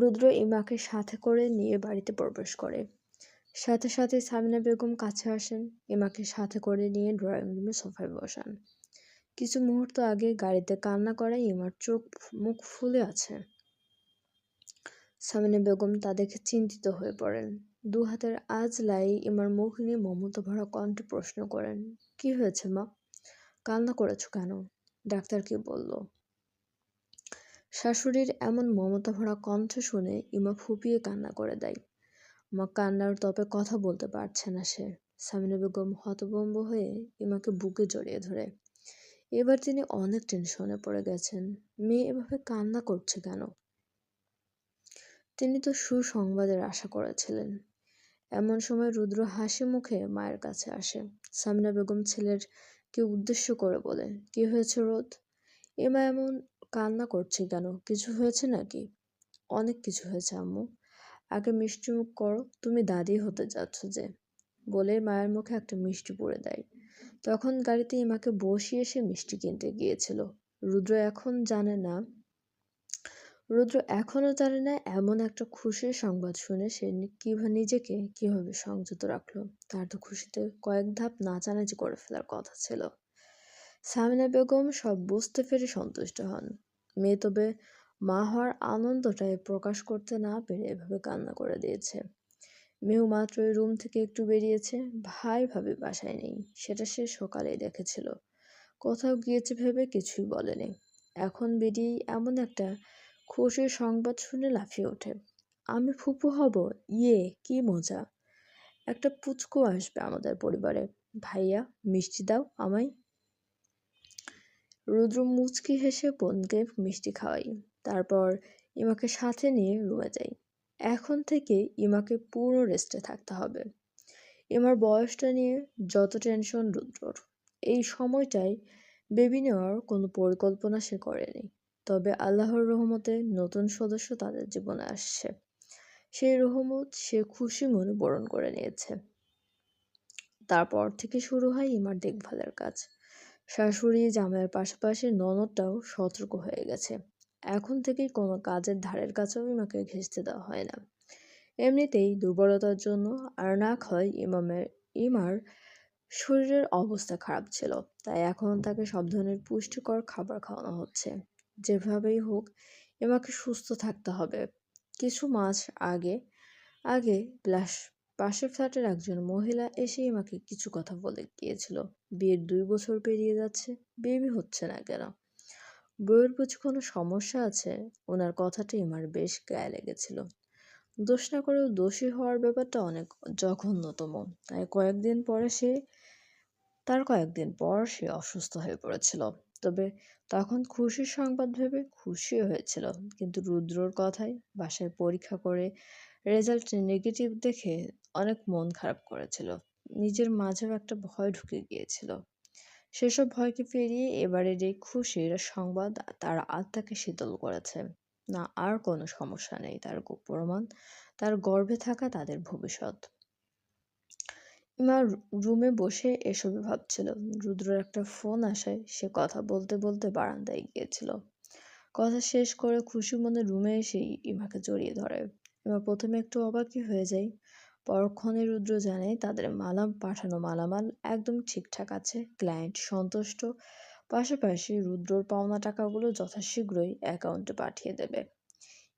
রুদ্র ইমাকে সাথে করে নিয়ে বাড়িতে প্রবেশ করে। সাথে সাথে সামিনা বেগম কাছে আসেন। ইমাকে সাথে করে নিয়ে ড্রয়িং রুমে সোফায় বসান। কিছু মুহূর্ত আগে গাড়িতে কান্না করে ইমার চোখ মুখ ফুলে আছে। সামিনা বেগম তা দেখে চিন্তিত হয়ে পড়েন। দু হাতের আজ লাই ইমার মুখ নিয়ে মমতা ভরা কণ্ঠে প্রশ্ন করেন, কি হয়েছে মা? কান্না করেছ কেন? ডাক্তার কি বলল শাশুড়ির এমন মমতা ভরা কণ্ঠ শুনে ইমা ফুপিয়ে কান্না করে দেয়। মা কান্নার তপে কথা বলতে পারছে না সে। সামিনা বেগম হতভম্ব হয়ে ইমাকে বুকে জড়িয়ে ধরে। এবার তিনি অনেক টেনশনে পড়ে গেছেন। মেয়ে এভাবে কান্না করছে কেন? তিনি তো সুসংবাদের আশা করেছিলেন। এমন সময় রুদ্র হাসি মুখে মায়ের কাছে আসে। সামিনা বেগম ছেলের কে উদ্দেশ্য করে বলে, কি হয়েছে রোদ? এমা এমন কান্না করছে কেন? কিছু হয়েছে নাকি? অনেক কিছু হয়েছে, আম্মু। আগে মিষ্টি মুখ করো, তুমি দাদি হতে যাচ্ছ যে, বলে মায়ের মুখে একটা মিষ্টি পড়ে দেয়। তখন গাড়িতে ইমাকে বসিয়ে সে মিষ্টি কিনতে গিয়েছিল। রুদ্র এখন জানে না, রুদ্র এখনও জানে না, এমন একটা খুশির সংবাদ শুনে সে কীভাবে নিজেকে কীভাবে সংযত রাখল। তার তো খুশিতে কয়েক ধাপ নাচানাচি করে ফেলার কথা ছিল। সামিনা বেগম সব বুঝতে পেরে সন্তুষ্ট হন। মেয়ে তবে মা হওয়ার আনন্দটাই প্রকাশ করতে না পেরে এভাবে কান্না করে দিয়েছে। মেয়েও মাত্র রুম থেকে একটু বেরিয়েছে, ভাই ভাবি বাসায় নেই, সেটা সে সকালেই দেখেছিল। কোথাও গিয়েছে ভেবে কিছুই বলেনি। এখন বেরিয়েই এমন একটা খুশির সংবাদ শুনে লাফিয়ে ওঠে। আমি ফুপু হব? ইয়ে কি মজা। একটা পুচকু আসবে আমাদের পরিবারে। ভাইয়া, মিষ্টি দাও আমায়। রুদ্র মুচকি হেসে বোনকে মিষ্টি খাওয়াই। তারপর ইমাকে সাথে নিয়ে রুমে যাই। এখন থেকে ইমাকে পুরো রেস্টে থাকতে হবে। ইমার বয়সটা নিয়ে যত টেনশন রুদ্রর, এই সময়টায় বেবি নেওয়ার কোনো পরিকল্পনা সে করেনি। তবে আল্লাহর রহমতে নতুন সদস্য তাদের জীবনে আসছে। সেই রহমত সে খুশি মনে বরণ করে নিয়েছে। তারপর থেকে শুরু হয় ইমার দেখভালের কাজ। শাশুড়ি জামাইয়ের পাশাপাশি ননদটাও সতর্ক হয়ে গেছে। এখন থেকেই কোনো কাজের ধারের কাছেও ইমাকে ঘেঁষতে দেওয়া হয় না। এমনিতেই দুর্বলতার জন্য আর না হয় ইমামের, ইমার শরীরের অবস্থা খারাপ ছিল, তাই এখন তাকে সব ধরনের পুষ্টিকর খাবার খাওয়ানো হচ্ছে। যেভাবেই হোক এমাকে সুস্থ থাকতে হবে। কিছু মাস আগে আগে প্লাস পাশের ফ্ল্যাটের একজন মহিলা এসে আমাকে কিছু কথা বলে গিয়েছিল। বিয়ের দুই বছর পেরিয়ে যাচ্ছে বেবি হচ্ছে না কেন? বইয়ের বুঝি কোনো সমস্যা আছে? ওনার কথাটা আমার বেশ গায়ে লেগেছিল। দোষ না করেও দোষী হওয়ার ব্যাপারটা অনেক জঘন্যতম। তাই কয়েকদিন পরে সে, তার কয়েকদিন পর সে অসুস্থ হয়ে পড়েছিল। তবে তখন খুশির সংবাদ ভেবে খুশি হয়েছিল। কিন্তু রুদ্রর কথায় বাসায় পরীক্ষা করে রেজাল্ট নেগেটিভ দেখে অনেক মন খারাপ করেছিল। নিজের মাঝেও একটা ভয় ঢুকে গিয়েছিল। সেসব ভয়কে ফেরিয়ে এবারের এই খুশির সংবাদ, তার আত্মাকে শীতল করেছে। না, আর কোনো সমস্যা নেই তার প্রমাণ। তার গর্ভে থাকা তাদের ভবিষ্যৎ। ইমা রুমে বসে এসবই ভাবছিল। রুদ্রর একটা ফোন আসায় সে কথা বলতে বলতে বারান্দায় গিয়েছিল। কথা শেষ করে খুশি মনে রুমে এসেই ইমাকে জড়িয়ে ধরে। ইমা প্রথমে একটু অবাকই হয়ে যায় পরক্ষণে রুদ্র জানে তাদের মালাম পাঠানো মালামাল একদম ঠিকঠাক আছে ক্লায়েন্ট সন্তুষ্ট। পাশাপাশি রুদ্রর পাওনা টাকাগুলো যথাশীঘ্রই অ্যাকাউন্টে পাঠিয়ে দেবে।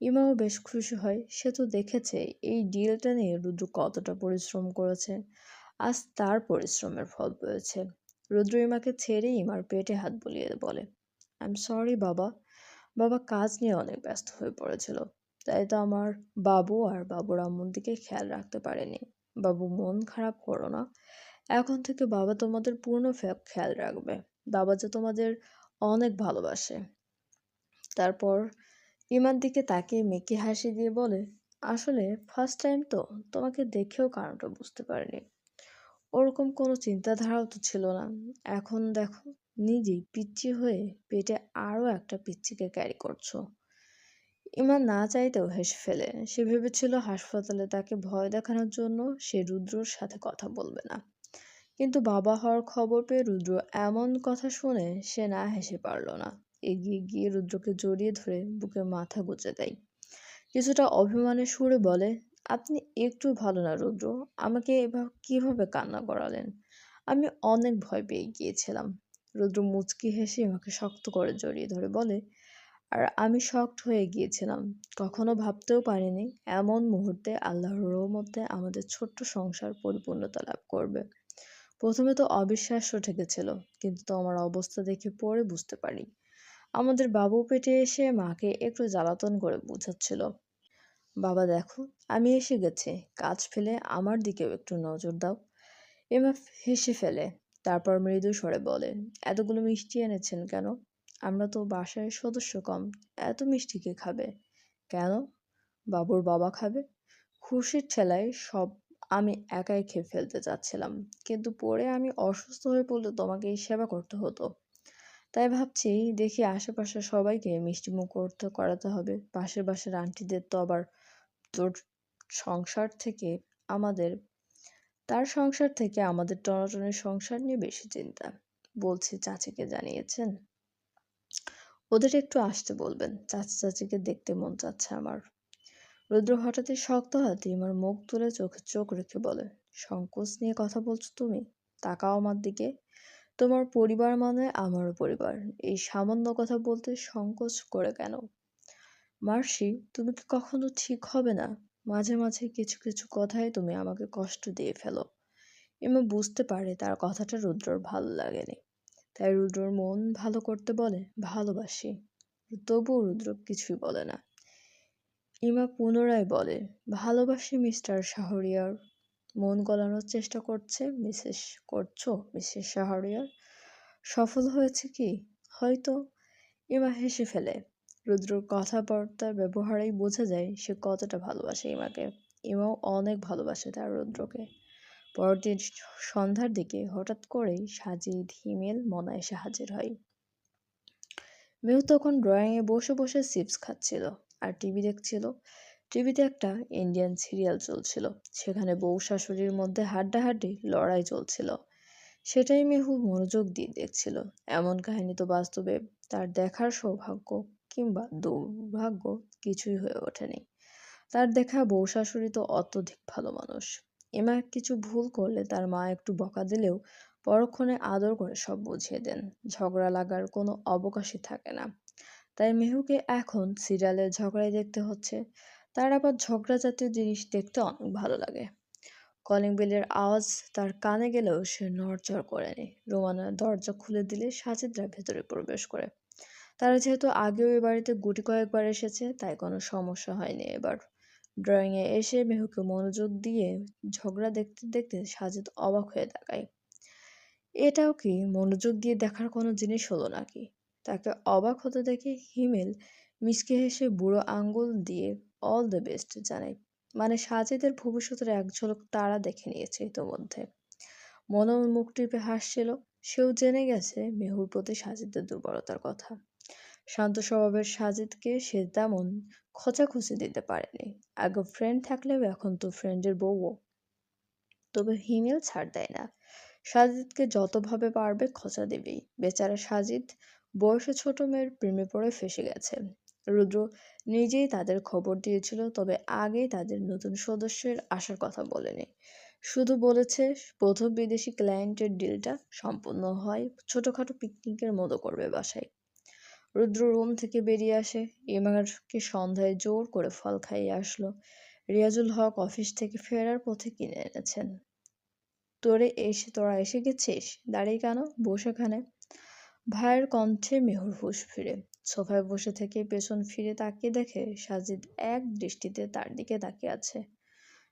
ইমাও বেশ খুশি হয়। সে তো দেখেছে এই ডিলটা নিয়ে রুদ্র কতটা পরিশ্রম করেছে। আজ তার পরিশ্রমের ফল পেয়েছে। রুদ্র ইমাকে ছেড়ে ইমার পেটে হাত বুলিয়ে বলে আই এম সরি বাবা। বাবা কাজ নিয়ে অনেক ব্যস্ত হয়ে পড়েছিল। তাই তো আমার বাবু আর বাবুর আম্মুর দিকে খেয়াল রাখতে পারেনি। বাবু মন খারাপ করো না। এখন থেকে বাবা তোমাদের পূর্ণ খেয়াল রাখবে। বাবা যে তোমাদের অনেক ভালোবাসে। তারপর ইমার দিকে তাকিয়ে মেকি হাসি দিয়ে বলে, আসলে ফার্স্ট টাইম তো, তোমাকে দেখেও কারণটা বুঝতে পারিনি। ওরকম কোনো চিন্তাধারাও তো ছিল না। এখন দেখো, নিজেই পিচ্চি হয়ে পেটে আরও একটা পিচ্চিকে ক্যারি করছ। ইমান না চাইতেও হেসে ফেলে। সে ভেবেছিল হাসপাতালে তাকে ভয় দেখানোর জন্য সে রুদ্রর সাথে কথা বলবে না। কিন্তু বাবা হওয়ার খবর পেয়ে রুদ্র এমন কথা শুনে সে না হেসে পারল না। এগিয়ে গিয়ে রুদ্রকে জড়িয়ে ধরে বুকে মাথা গুজে দেয়। কিছুটা অভিমানের সুরে বলে, আপনি একটু ভালো না রুদ্র, আমাকে এভাবে কীভাবে কান্না করালেন? আমি অনেক ভয় পেয়ে গিয়েছিলাম। রুদ্র মুচকি হেসে আমাকে শক্ত করে জড়িয়ে ধরে বলে আর আমি শক্ট হয়ে গিয়েছিলাম। কখনো ভাবতেও পারিনি এমন মুহূর্তে আল্লাহর রহমতে আমাদের ছোট্ট সংসার পরিপূর্ণতা লাভ করবে। প্রথমে তো অবিশ্বাস্য ঠেকেছিল, কিন্তু আমার অবস্থা দেখে পরে বুঝতে পারি। আমাদের বাবু পেটে এসে মাকে একটু জ্বালাতন করে বুঝাচ্ছিল। বাবা দেখো, আমি এসে গেছি, কাজ ফেলে আমার দিকেও একটু নজর দাও। এমা হেসে ফেলে, তারপর মৃদু স্বরে বলে, এতগুলো মিষ্টি এনেছেন কেন? আমরা তো বাসায় সদস্য কম, এত মিষ্টি কে খাবে? কেন? বাবুর বাবা খাবে? খুশির ঠেলায় সব আমি একাই খেয়ে ফেলতে চাচ্ছিলাম, কিন্তু পরে আমি অসুস্থ হয়ে পড়লে তোমাকে সেবা করতে হতো। তাই ভাবছি দেখি আশেপাশে সবাইকে মিষ্টিমুখ করতে করাতে হবে, পাশের বাসার আন্টিদের তো আবার তোর সংসার থেকে আমাদের, তার সংসার থেকে আমাদের টনাটনের সংসার নিয়ে বেশি চিন্তা, বলছি চাচিকে জানিয়েছেন? ওদের একটু আসতে বলবেন। চাচি চাচিকে দেখতে মন চাচ্ছে আমার। রুদ্র হঠাৎই শক্ত হাতে আমার মুখ তুলে চোখে চোখ রেখে বলে, সংকোচ নিয়ে কথা বলছো তুমি? তাকাও আমার দিকে। তোমার পরিবার মানে আমারও পরিবার। এই সামান্য কথা বলতে সংকোচ করে কেন? মার্সি তুমি কি কখনো ঠিক হবে না? মাঝে মাঝে কিছু কিছু কথায় তুমি আমাকে কষ্ট দিয়ে ফেলো। এমা বুঝতে পারে তার কথাটা রুদ্রর ভালো লাগেনি। তাই রুদ্রর মন ভালো করতে বলে, ভালোবাসি। তবুও রুদ্র কিছুই বলে না। ইমা পুনরায় বলে, ভালোবাসি মিস্টার শাহরিয়ার। মন গলানোর চেষ্টা করছে, মিসেস, করছ, মিসেস শাহরিয়ার? সফল হয়েছে কি? হয়তো। ইমা হেসে ফেলে। রুদ্রর কথাবার্তার ব্যবহারেই বোঝা যায় সে কতটা ভালোবাসে ইমাকে। ইমাও অনেক ভালোবাসে তার রুদ্রকে। পরদিন সন্ধ্যার দিকে হঠাৎ করেই সাজিদ, হিমেল মনা এসে হাজির হয়। মেহু তখন ড্রয়িংয়ে বসে বসে চিপস খাচ্ছিল আর টিভি দেখছিল। টিভিতে একটা ইন্ডিয়ান সিরিয়াল চলছিল। সেখানে বউ শাশুড়ির মধ্যে হাড্ডাহাড্ডি লড়াই চলছিল। সেটাই মেহু মনোযোগ দিয়ে দেখছিল। এমন কাহিনী তো বাস্তবে তার দেখার সৌভাগ্য কিংবা দুর্ভাগ্য কিছুই হয়ে ওঠেনি। তার দেখা বউ শাশুড়ি তো অত্যধিক ভালো মানুষ। এমা কিছু ভুল করলে তার মা একটু বকা দিলেও পরক্ষণে আদর করে সব বুঝিয়ে দেন। ঝগড়া লাগার কোনো অবকাশই থাকে না। তাই মেহুকে এখন সিরিয়ালের ঝগড়াই দেখতে হচ্ছে। তার আবার ঝগড়া জাতীয় জিনিস দেখতে অনেক ভালো লাগে। কলিং বেলের আওয়াজ তার কানে গেলেও সে নড়চড় করেনি রোমানা দরজা খুলে দিলে সাজিদরা ভেতরে প্রবেশ করে। তারা যেহেতু আগেও এ বাড়িতে গুটি কয়েকবার এসেছে, তাই কোনো সমস্যা হয়নি এবার। ড্রয়িংয়ে এসে মেহুকে মনোযোগ দিয়ে ঝগড়া দেখতে দেখতে সাজিদ অবাক হয়ে তাকায়। এটাও কি মনোযোগ দিয়ে দেখার কোনো জিনিস হলো নাকি? তাকে অবাক হতে দেখে হিমেল মিসকে হেসে বুড়ো আঙ্গুল দিয়ে অল দ্য বেস্ট জানায়। মানে সাজিদের ভবিষ্যতের এক ঝলক তারা দেখে নিয়েছে ইতোমধ্যে। মনে মুখ টিপে হাসছিল। সেও জেনে গেছে মেহুর প্রতি সাজিদের দুর্বলতার কথা। শান্ত স্বভাবের সাজিদকে সে তেমন খোঁচাখুচি দিতে পারেনি। আগে ফ্রেন্ড থাকলেও এখন তো ফ্রেন্ডের বউও। তবে হিমেল ছাড় দেয় না। সাজিদকে যতভাবে পারবে খোঁচা দেবেই বেচারা সাজিদ বয়সে ছোট মেয়ের প্রেমে পড়ে ফেসে গেছে। রুদ্র নিজেই তাদের খবর দিয়েছিল, তবে আগেই তাদের নতুন সদস্যের আসার কথা বলেনি। শুধু বলেছে, প্রথম বিদেশি ক্লায়েন্টের ডিলটা সম্পূর্ণ হয়, ছোটখাটো পিকনিকের মতো করবে বাসায়। রুদ্র রুম থেকে বেরিয়ে আসে। ইমারকে সন্ধ্যায় জোর করে ফল খাইয়ে আসলো। রিয়াজুল হক অফিস থেকে ফেরার পথে কিনে এনেছেন। তোরে এসে, তোরা এসে গেছিস? দাঁড়িয়ে কেন? বসেখানে ভাইয়ের কণ্ঠে মেহুর হুশ ফিরে। সোফায় বসে থেকে পেছন ফিরে তাকিয়ে দেখে সাজিদ এক দৃষ্টিতে তার দিকে তাকিয়ে আছে।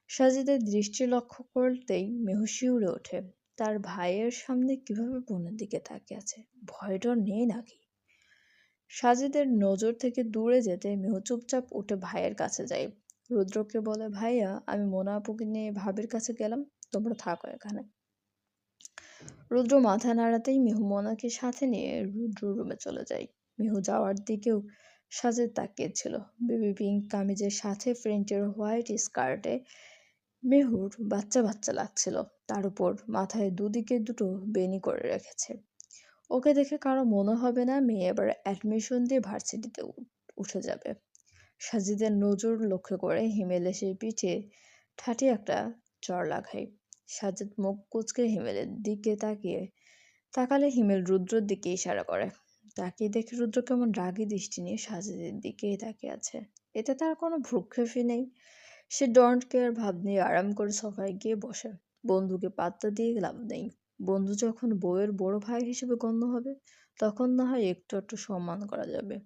সাজিদের দৃষ্টি লক্ষ্য করতেই মেহু শিউরে ওঠে। তার ভাইয়ের সামনে কীভাবে বোনের দিকে তাকিয়ে আছে? ভয়টা নেই নাকি? সাজিদের নজর থেকে দূরে যেতে মেহু চুপচাপ উঠে ভাইয়ের কাছে যায়। রুদ্রকে বলে, ভাইয়া, আমি মোনা আপুকে নিয়ে ভাবির কাছে গেলাম, তোমরা থাকো এখানে। রুদ্র মাথা নাড়াতেই মেহু মোনাকে সাথে নিয়ে রুদ্র রুমে চলে যায়। মেহু যাওয়ার দিকেও সাজেদ তাকিয়েছিল। বেবি পিঙ্ক কামিজের সাথে প্রিন্টের হোয়াইট স্কার্টে মেহুর বাচ্চা বাচ্চা লাগছিল। তার উপর মাথায় দুদিকে দুটো বেনি করে রেখেছে। ওকে দেখে কারও মনে হবে না, মেয়ে এবার অ্যাডমিশন দিয়ে ভার্সিটিতে উঠে যাবে। সাজিদের নজর লক্ষ্য করে হিমেল এসে পিঠে ঠাটি একটা চর লাগায় সাজিদ মুখ কুচকে হিমেলের দিকে তাকিয়ে, তাকালে হিমেল রুদ্রর দিকে ইশারা করে। তাকিয়ে দেখে রুদ্র কেমন রাগী দৃষ্টি নিয়ে সাজিদের দিকেই তাকিয়ে আছে। এতে তার কোনো ভ্রুক্ষেপই নেই। সে ডন্ট কেয়ার ভাব নিয়ে আরাম করে সোফায় গিয়ে বসে। বন্ধুকে পাত্তা দিয়ে লাভ নেই। বন্ধু যখন বউয়ের বড় ভাই হিসেবে গণ্য হবে, তখন না হয় একটু একটু সম্মান করা যাবে।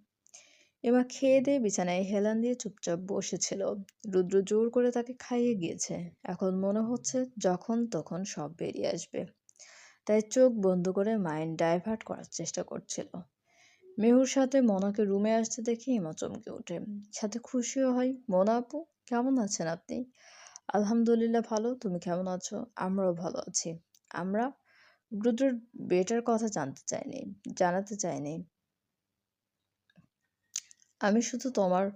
এমা খেয়ে দিয়ে বিছানায় হেলান দিয়ে চুপচাপ বসেছিল। রুদ্র জোর করে তাকে খাইয়ে গিয়েছে। এখন মনে হচ্ছে যখন তখন সব বেরিয়ে আসবে। তাই চোখ বন্ধ করে মাইন্ড ডাইভার্ট করার চেষ্টা করছিল। মেহুর সাথে মনাকে রুমে আসতে দেখে ইমা চমকে ওঠে। সাথে খুশিও হয়, মনা আপু, কেমন আছেন আপনি? আলহামদুলিল্লাহ ভালো, তুমি কেমন আছো? আমরাও ভালো আছি। আমরা রুদ্রর বেটার কথা জানতে চাইনি জানাতে চাইনি আমি শুধু তোমার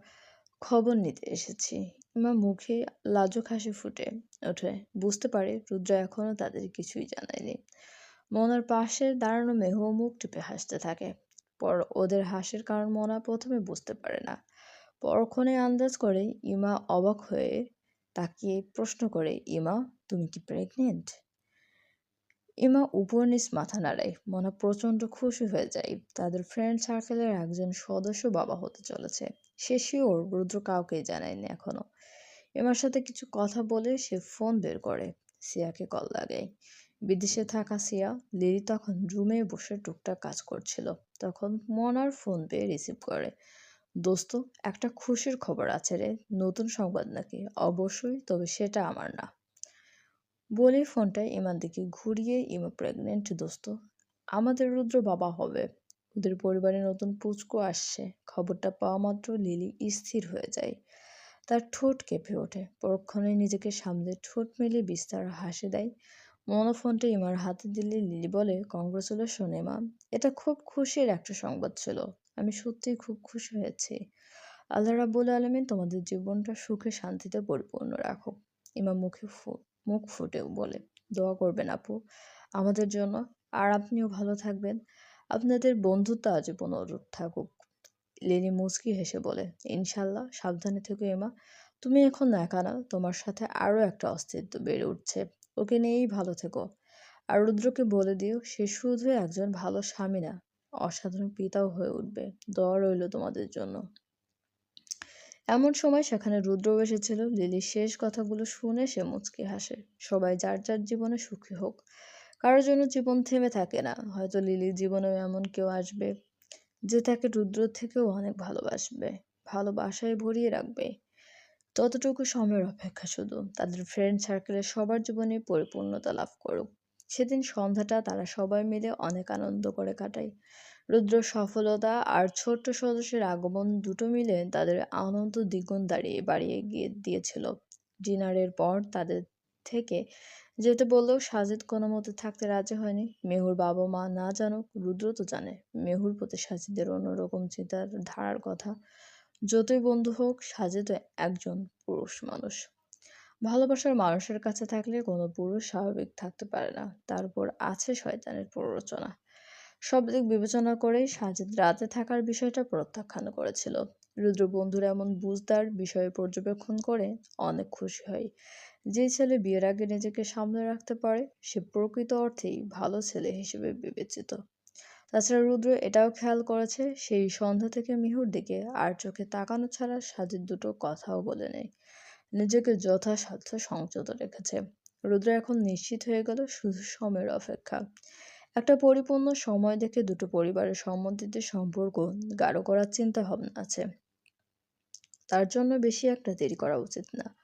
খবর নিতে এসেছি। ইমা মুখে লাজুক হাসি ফুটে ওঠে। বুঝতে পারে রুদ্র এখনও তাদের কিছুই জানায়নি। মনার পাশে দাঁড়ানো মেহু মুখ টিপে হাসতে থাকে। পর ওদের হাসির কারণ মনা প্রথমে বুঝতে পারে না। পরক্ষণে আন্দাজ করে ইমা অবাক হয়ে তাকিয়ে প্রশ্ন করে, ইমা, তুমি কি প্রেগনেন্ট ইমা উপর নিচ মাথা নাড়ায়। মনে প্রচণ্ড খুশি হয়ে যায়। তাদের ফ্রেন্ড সার্কেলের একজন সদস্য বাবা হতে চলেছে। সে শিওর রুদ্র কাউকেই জানায়নি এখনও। এমার সাথে কিছু কথা বলে সে ফোন বের করে। সিয়াকে কল লাগায়। বিদেশে থাকা সিয়া, লিলি তখন রুমে বসে টুকটাক কাজ করছিল। তখন মনার ফোন পেয়ে রিসিভ করে। দোস্ত, একটা খুশির খবর আছে রে। নতুন সংবাদ নাকি? অবশ্যই, তবে সেটা আমার না। বলে ফোনটা ইমার দিকে ঘুরিয়ে ইমা প্রেগনেন্ট দোস্ত। আমাদের রুদ্র বাবা হবে। ওদের পরিবারে নতুন পুচকো আসছে। খবরটা পাওয়া মাত্র লিলি স্থির হয়ে যায়। তার ঠোঁট কেঁপে ওঠে। পরক্ষণে নিজেকে সামলে ঠোঁট মেলে বিস্তার হাসি দেয়। মনোফোনটা ইমার হাতে দিলে লিলি বলে, কংগ্রেচুলেশন, ইমা। এটা খুব খুশির একটা সংবাদ ছিল। আমি সত্যিই খুব খুশি হয়েছি। আল্লাহ রাবুল আলমিন তোমাদের জীবনটা সুখে শান্তিতে পরিপূর্ণ রাখো ইমা মুখে মুখ ফুটেও বলে, দোয়া করবেন আপু, আমাদের জন্য। আর আপনিও ভালো থাকবেন। আপনাদের বন্ধুত্ব আজীবন অরূপ থাকুক। লিলি মুচকি হেসে বলে, ইনশাল্লাহ, সাবধানে থেকো এমা। তুমি এখন একা না, তোমার সাথে আরও একটা অস্তিত্ব বেড়ে উঠছে। ওকে নিয়েই ভালো থেকো। আর রুদ্রকে বলে দিও, সে শুধু একজন ভালো স্বামী না, অসাধারণ পিতাও হয়ে উঠবে। দোয়া রইল তোমাদের জন্য। এমন সময় সেখানে রুদ্র এসেছিল। লিলির শেষ কথাগুলো শুনে সে মুচকি হাসে। সবাই যার যার জীবনে সুখী হোক, কারোর জন্য জীবন থেমে থাকে না। হয়তো লিলির জীবনেও এমন কেউ আসবে, যে তাকে রুদ্র থেকেও অনেক ভালোবাসবে, ভালোবাসায় ভরিয়ে রাখবে। ততটুকু সময়ের অপেক্ষা শুধু। তাদের ফ্রেন্ড সার্কেলের সবার জীবনে পরিপূর্ণতা লাভ করুক। সেদিন সন্ধ্যাটা তারা সবাই মিলে অনেক আনন্দ করে কাটায়। রুদ্র সফলতা আর ছোট্ট সদস্যের আগমন দুটো মিলে তাদের আনন্দ দ্বিগুণ দাঁড়িয়ে, বাড়িয়ে গিয়ে দিয়েছিল। ডিনারের পর তাদের থেকে যেতে বললেও সাজিদ কোনো মতে থাকতে রাজি হয়নি। মেহুর বাবা মা না জানুক, রুদ্র তো জানে। মেহুর প্রতি সাজিদের অন্যরকম চিন্তার ধারার কথা। যতই বন্ধু হোক সাজিদ একজন পুরুষ মানুষ। ভালোবাসার মানুষের কাছে থাকলে কোনো পুরুষ স্বাভাবিক থাকতে পারে না। তারপর আছে শয়তানের প্ররোচনা। সব দিক বিবেচনা করেই সাজিদ রাতে থাকার বিষয়টা প্রত্যাখ্যান করেছিল। রুদ্র বন্ধুর এমন বুঝদার বিষয়ে পর্যবেক্ষণ করে অনেক খুশি হয়। যে ছেলে বিয়ের আগে নিজেকে সামনে রাখতে পারে, সে প্রকৃত অর্থেই ভালো ছেলে হিসেবে বিবেচিত। তাছাড়া রুদ্র এটাও খেয়াল করেছে, সেই সন্ধ্যা থেকে মিহুর দিকে আর চোখে তাকানো ছাড়া সাজিদ দুটো কথাও বলে নেই। নিজেকে যথাসাধ্য সংযত রেখেছে। রুদ্র এখন নিশ্চিত হয়ে গেল শুধু সময়ের অপেক্ষা। একটা পরিপূর্ণ সময় দেখে দুটো পরিবারের সম্মতিতে সম্পর্ক গাঢ় করার চিন্তা ভাবনা আছে। তার জন্য বেশি একটা দেরি করা উচিত না।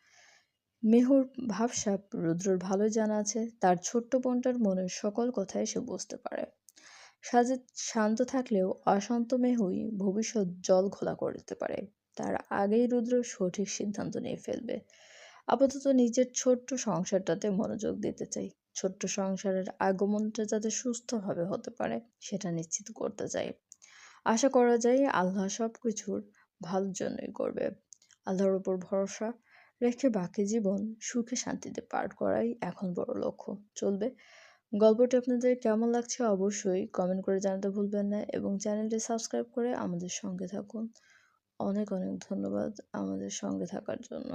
মেহুর ভাবসাপ রুদ্রর ভালোই জানা আছে, তার ছোট্ট বোনটার মনের সকল কথাই সে বুঝতে পারে। সাজে শান্ত থাকলেও অশান্ত মেহুই ভবিষ্যৎ জল ঘোলা করতে পারে। তার আগেই রুদ্র সঠিক সিদ্ধান্ত নিয়ে ফেলবে। আপাতত নিজের ছোট্ট সংসারটাতে মনোযোগ দিতে চাই। ছোট্ট সংসারের আগমনটা যাতে সুস্থভাবে হতে পারে, সেটা নিশ্চিত করতে চাই। আশা করা যায় আল্লাহ সব কিছুর ভালোর জন্যই করবে। আল্লাহর উপর ভরসা রেখে বাকি জীবন সুখে শান্তিতে পার করাই এখন বড় লক্ষ্য। চলবে। গল্পটি আপনাদের কেমন লাগছে অবশ্যই কমেন্ট করে জানাতে ভুলবেন না এবং চ্যানেলটি সাবস্ক্রাইব করে আমাদের সঙ্গে থাকুন। অনেক অনেক ধন্যবাদ আমাদের সঙ্গে থাকার জন্য।